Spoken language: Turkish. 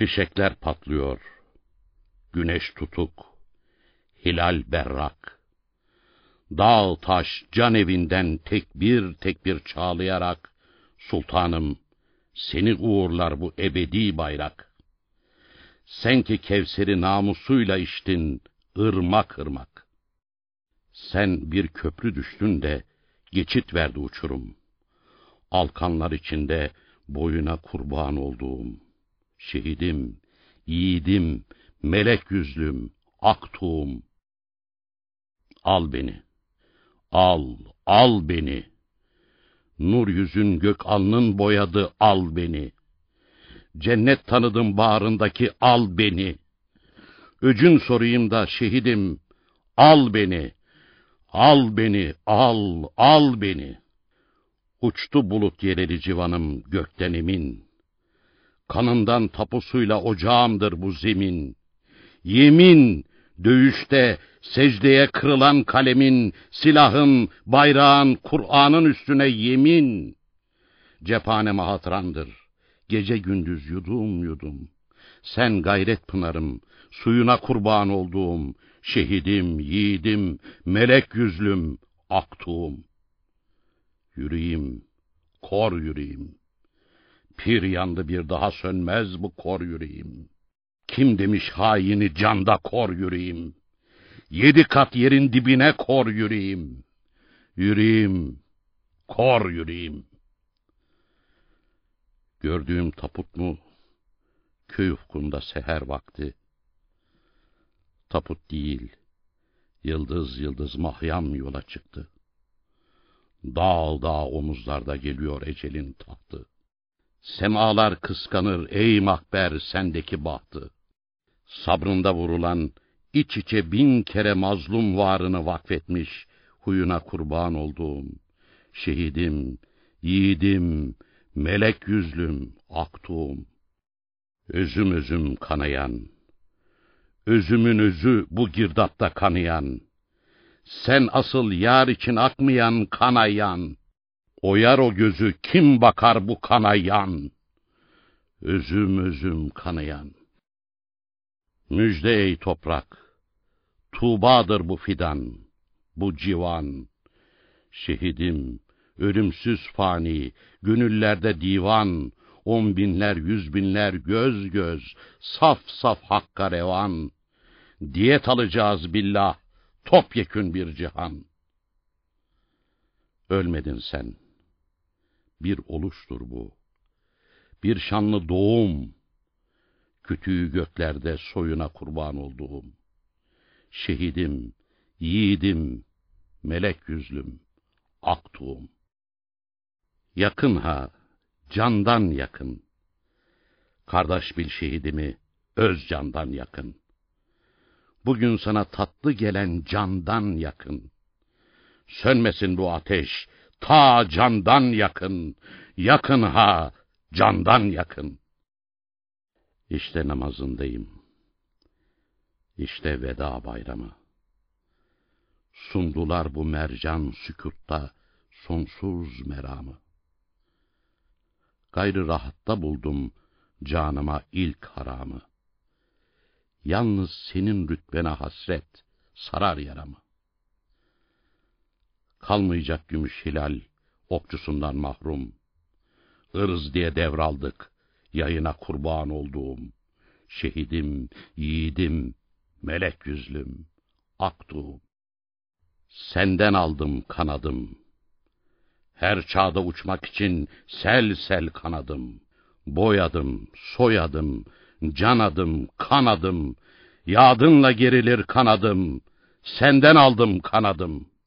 Fişekler patlıyor. Güneş tutuk. Hilal berrak. Dağ taş can evinden tek bir tek bir çağlayarak sultanım seni uğurlar bu ebedi bayrak. Sen ki Kevser'i namusuyla içtin ırmak ırmak. Sen bir köprü düştün de geçit verdi uçurum. Alkanlar içinde boyuna kurban olduğum. Şehidim, yiğidim, melek yüzlüm, aktuğum. Al beni, al, al beni. Nur yüzün gök alnın boyadı, al beni. Cennet tanıdım bağrındaki, al beni. Öcün sorayım da şehidim, al beni. Al beni, al, al beni. Uçtu bulut yereli civanım gökten emin. Kanından tapusuyla ocağımdır bu zemin. Yemin, dövüşte, secdeye kırılan kalemin, silahın, bayrağın, Kur'an'ın üstüne yemin. Cephaneme hatırandır, gece gündüz yudum yudum. Sen gayret pınarım, suyuna kurban olduğum, şehidim, yiğidim, melek yüzlüm, aktuğum. Yüreğim, kor yüreğim. Pir yandı bir daha sönmez bu kor yüreğim. Kim demiş haini canda kor yüreğim. Yedi kat yerin dibine kor yüreğim. Yüreğim, kor yüreğim. Gördüğüm taput mu? Köy ufkunda seher vakti. Taput değil, yıldız yıldız mahyam yola çıktı. Dağ dağ omuzlarda geliyor ecelin tahtı. Semalar kıskanır ey mahber sendeki bahtı. Sabrında vurulan iç içe bin kere mazlum varını vakfetmiş, huyuna kurban olduğum, şehidim, yiğidim, melek yüzlüm, aktuğum. Özüm özüm kanayan, özümün özü bu girdatta kanayan, sen asıl yar için akmayan kanayan, oyar o gözü kim bakar bu kanayan, özüm özüm kanayan. Müjde ey toprak, Tuğbadır bu fidan, bu civan. Şehidim, ölümsüz fani, gönüllerde divan, on binler, yüz binler göz göz, saf saf hakka revan. Diyet alacağız billah, topyekün bir cihan. Ölmedin sen. Bir oluştur bu. Bir şanlı doğum. Kütüğü göklerde soyuna kurban olduğum. Şehidim, yiğidim, melek yüzlüm, aktuğum. Yakın ha, candan yakın. Kardeş bil şehidimi, öz candan yakın. Bugün sana tatlı gelen candan yakın. Sönmesin bu ateş, ta candan yakın. Yakın ha, candan yakın. İşte namazındayım. İşte veda bayramı. Sundular bu mercan sükutta sonsuz meramı. Gayrı rahatta buldum canıma ilk haramı. Yalnız senin rütbene hasret sarar yaramı. Kalmayacak gümüş hilal okçusundan mahrum. Irz diye devraldık yayına kurban olduğum. Şehidim, yiğidim, melek yüzlüm, aktuğum. Senden aldım kanadım. Her çağda uçmak için sel sel kanadım. Boyadım, soyadım, canadım, kanadım. Yadınla gerilir kanadım. Senden aldım kanadım.''